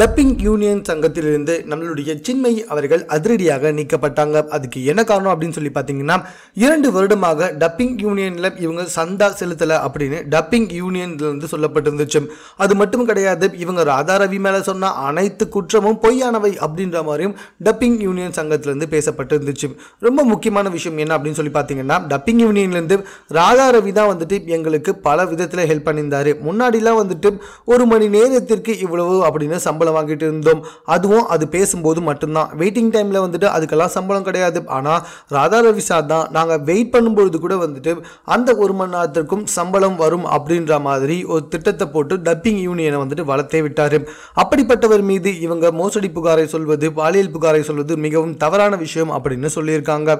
Dubbing union சங்கத்திலிருந்து நம்மளுடைய சின்மை அவர்கள் அதிரடியாக நீக்கப்பட்டாங்க. அதுக்கு என்ன காரணம் அப்படின்னு சொல்லி பார்த்தீங்கன்னா இரண்டு வருடமாக டப்பிங் யூனியனில் இவங்க சந்தா செலுத்தலை அப்படின்னு டப்பிங் யூனியன்லேருந்து சொல்லப்பட்டிருந்துச்சு. அது மட்டும் கிடையாது இவங்க ராதா ரவி மேலே சொன்ன அனைத்து குற்றமும் பொய்யானவை அப்படின்ற மாதிரியும் டப்பிங் யூனியன் சங்கத்திலேருந்து பேசப்பட்டிருந்துச்சு. ரொம்ப முக்கியமான விஷயம் என்ன அப்படின்னு சொல்லி பார்த்தீங்கன்னா டப்பிங் யூனியன்லேருந்து ராதா ரவி தான் வந்துட்டு எங்களுக்கு பல விதத்தில் ஹெல்ப் பண்ணியிருந்தார். முன்னாடிலாம் வந்துட்டு ஒரு மணி நேரத்திற்கு இவ்வளவு அப்படின்னு சம்பளம் வாங்கிட்டு இருந்தோம். அதுவும் அது பேசும்போது மட்டும்தான். வெயிட்டிங் டைமில் வந்துட்டு அதுக்கெல்லாம் சம்பளம் கிடையாது. ஆனால் ராதா ரவி சார் தான் நாங்கள் வெயிட் பண்ணும்பொழுது கூட வந்துட்டு அந்த ஒரு மணி நேரத்திற்கும் சம்பளம் வரும் அப்படின்ற மாதிரி ஒரு திட்டத்தை போட்டு டப்பிங் யூனியனை வந்துட்டு வளர்த்தே விட்டார். அப்படிப்பட்டவர் மீது இவங்க மோசடி புகாரை சொல்வது பாலியல் புகாரை சொல்வது மிகவும் தவறான விஷயம் அப்படின்னு சொல்லியிருக்காங்க.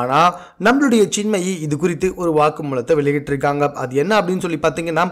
ஆனால் நம்மளுடைய சின்மையை இது குறித்து ஒரு வாக்குமூலத்தை வெளியிட்டிருக்காங்க. அது என்ன அப்படின்னு சொல்லி பார்த்தீங்கன்னா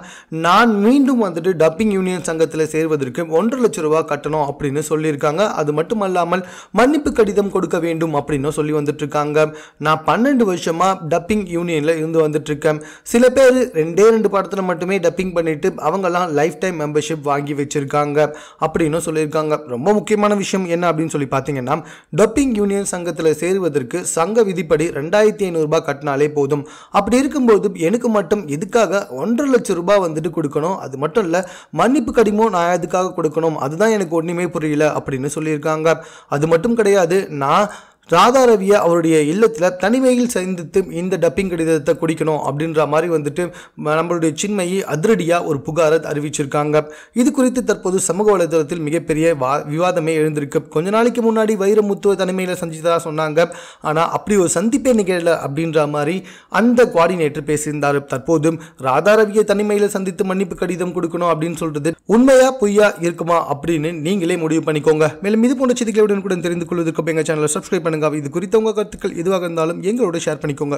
நான் மீண்டும் வந்துட்டு டப்பிங் யூனியன் சங்கத்தில் சேர்வதற்கு ஒன்றரை லட்சம் ரூபாய் கட்டணும் அப்படின்னு சொல்லியிருக்காங்க. அது மட்டும் அல்லாமல் மன்னிப்பு கடிதம் கொடுக்க வேண்டும் அப்படின்னு சொல்லி வந்துட்டு இருக்காங்க நான் பன்னெண்டு வருஷமா டப்பிங் யூனியனில் இருந்து வந்துட்டு இருக்கேன் சில பேர் ரெண்டே ரெண்டு படத்தில் மட்டுமே டப்பிங் பண்ணிட்டு அவங்கெல்லாம் லைஃப் டைம் மெம்பர்ஷிப் வாங்கி வச்சிருக்காங்க அப்படின்னு சொல்லியிருக்காங்க. ரொம்ப முக்கியமான விஷயம் என்ன அப்படின்னு சொல்லி பார்த்தீங்கன்னா டப்பிங் யூனியன் சங்கத்தில் சேருவதற்கு சங்க விதிப்படி ரெண்டாயிரத்தி ஐநூறுரூபா கட்டினாலே போதும். அப்படி இருக்கும்போது எனக்கு மட்டும் எதுக்காக ஒன்றரை லட்சம் ரூபாய் வந்துட்டு கொடுக்கணும்? அது மட்டும் இல்லை மன்னிப்பு கடிமம் நான் எதுக்காக கொடுக்கணும்? அதுதான் எனக்கு ஒன்றுமே புரியல அப்படின்னு சொல்லியிருக்காங்க. அது மட்டும் கிடையாது நான் ராதாரவியை அவருடைய இல்லத்தில் தனிமையில் சந்தித்து இந்த டப்பிங் கடிதத்தை குடிக்கணும் அப்படின்ற மாதிரி வந்துட்டு நம்மளுடைய சின்மையை அதிரடியாக ஒரு புகாரை அறிவிச்சிருக்காங்க. இது குறித்து தற்போது சமூக வலைதளத்தில் மிகப்பெரிய வா விவாதமே எழுந்திருக்கு. கொஞ்ச நாளைக்கு முன்னாடி வைரமுத்துவ தனிமையில் சந்தித்ததாக சொன்னாங்க. ஆனால் அப்படி ஒரு சந்திப்பே நிகழல அப்படின்ற மாதிரி அந்த கோஆர்டினேட்டர் பேசியிருந்தார். தற்போது ராதா ரவியை தனிமையில் சந்தித்து மன்னிப்பு கடிதம் கொடுக்கணும் அப்படின்னு சொல்றது உண்மையா பொய்யா இருக்குமா அப்படின்னு நீங்களே முடிவு பண்ணிக்கோங்க. மேலும் இது போன்ற செய்திகளுடன் கூட தெரிந்து கொள்வதற்கு எங்கள் சேனலை சப்ஸ்கிரைப் பண்ணுங்க இது குறித்த உங்கள் கருத்துக்கள் எதுவாக இருந்தாலும் எங்களோட ஷேர் பண்ணிக்கோங்க.